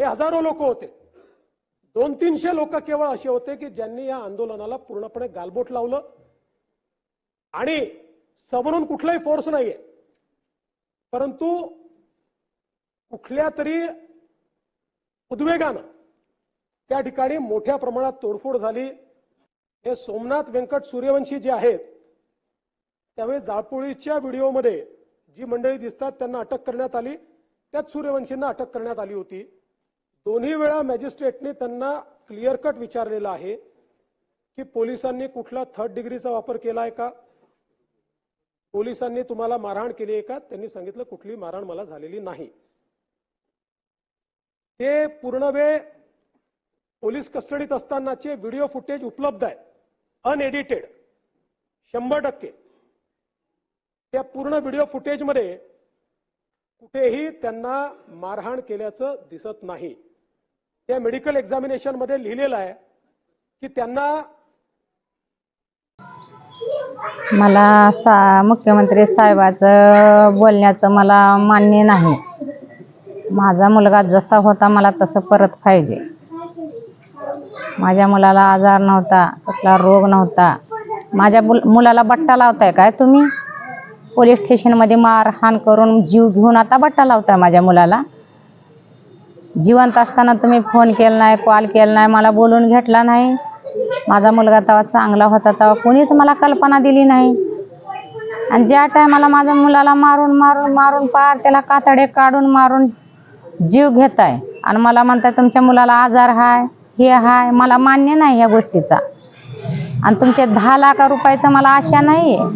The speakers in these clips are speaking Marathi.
हे हजारो लोक होते. दोन तीनशे लोक केवळ असे होते की ज्यांनी या आंदोलनाला पूर्णपणे गालबोट लावलं. आणि समोरून कुठलाही फोर्स नाहीये. परंतु कुठल्या तरी उद्वेगानं त्या ठिकाणी मोठ्या प्रमाणात तोडफोड झाली. हे सोमनाथ व्यंकट सूर्यवंशी जे आहेत त्यावेळी जाळपोळीच्या व्हिडिओमध्ये जी मंडळी दिसतात त्यांना अटक करण्यात आली. त्याच सूर्यवंशींना अटक करण्यात आली होती. दोन्ही वेळा मॅजिस्ट्रेटने त्यांना क्लिअर कट विचारलेलं आहे की पोलिसांनी कुठला थर्ड डिग्रीचा वापर केला आहे का? पोलिसांनी तुम्हाला मारहाण केली आहे का? त्यांनी सांगितलं कुठली मारहाण मला झालेली नाही. ते पूर्ण वेळ पोलीस कस्टडीत असतानाचे व्हिडिओ फुटेज उपलब्ध आहे अनएडिटेड शंभर टक्के. त्या पूर्ण व्हिडिओ फुटेजमध्ये कुठेही त्यांना मारहाण केल्याचं दिसत नाही. त्या मेडिकल एक्झामिनेशनमध्ये लिहिलेलं आहे की त्यांना मला सा मुख्यमंत्री साहेबाचं बोलण्याचं मला मान्य नाही. माझा मुलगा जसा होता मला तसं परत पाहिजे. माझ्या मुलाला आजार नव्हता कसला रोग नव्हता. माझ्या मुलाला बट्टा लावताय काय तुम्ही? पोलीस स्टेशनमध्ये मारहाण करून जीव घेऊन आता बट्टा लावताय माझ्या मुलाला? जिवंत असताना तुम्ही फोन केला नाही कॉल केला नाही मला बोलून घेतला नाही. माझा मुलगा तेव्हा चांगला होता तेव्हा कोणीच मला कल्पना दिली नाही. आणि ज्या टायमाला माझ्या मुलाला मारून मारून मारून पार त्याला कातडे काढून मारून जीव घेताय. आणि मला म्हणताय तुमच्या मुलाला आजार हाय हे हाय. मला मान्य नाही ह्या गोष्टीचा. आणि तुमचे दहा लाख रुपयाचं मला आशा नाही आहे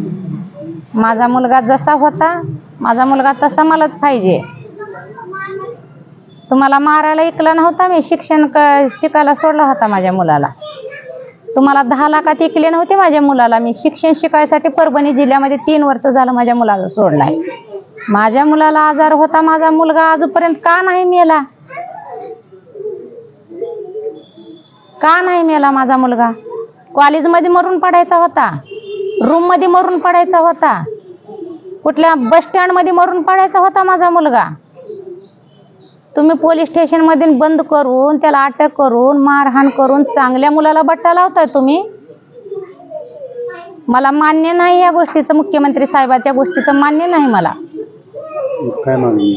माझा मुलगा जसा होता माझा मुलगा तसा मलाच पाहिजे. तुम्हाला मारायला ऐकला नव्हता मी शिक्षण क शिकायला सोडला होता माझ्या मुलाला. तुम्हाला दहा लाखात ऐकले नव्हते माझ्या मुलाला. मी शिक्षण शिकायसाठी परभणी जिल्ह्यामध्ये तीन वर्ष झालं माझ्या मुलाला सोडलाय. माझ्या मुलाला आजार होता माझा मुलगा आजपर्यंत का नाही मेला? का नाही मेला माझा मुलगा? कॉलेजमध्ये मरून पडायचा होता. रूममध्ये मरून पडायचा होता. कुठल्या बस स्टँडमध्ये मरून पडायचा होता माझा मुलगा? तुम्ही पोलीस स्टेशनमध्ये बंद करून त्याला अटक करून मारहाण करून चांगल्या मुलाला बट्टा लावताय तुम्ही? मला मान्य नाही या गोष्टीचं मुख्यमंत्री साहेबाच्या गोष्टीचं मान्य नाही मला. काय मागणी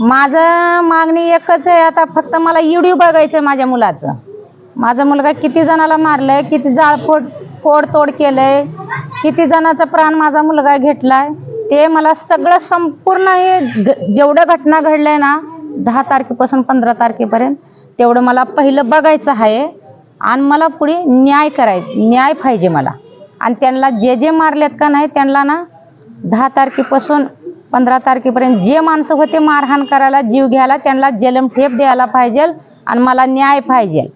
माझं मागणी एकच आहे आता फक्त मला व्हिडिओ बघायचं आहे माझ्या मुलाचं. माझा मुलगा किती जणाला मारलंय किती जाळफोड फोडतोड केलंय किती जणाचा प्राण माझा मुलगा घेतलाय. ते मला सगळं संपूर्ण हे जेवढं घटना घडलंय ना दहा तारखेपासून पंधरा तारखेपर्यंत तेवढं मला पहिलं बघायचं आहे. आणि मला पुढे न्याय करायचं न्याय पाहिजे मला. आणि त्यांना जे जे मारलेत का नाही त्यांना ना दहा तारखेपासून पंधरा तारखेपर्यंत जे माणसं होते मारहाण करायला जीव घ्यायला त्यांना जलमठेप द्यायला पाहिजे आणि मला न्याय पाहिजे.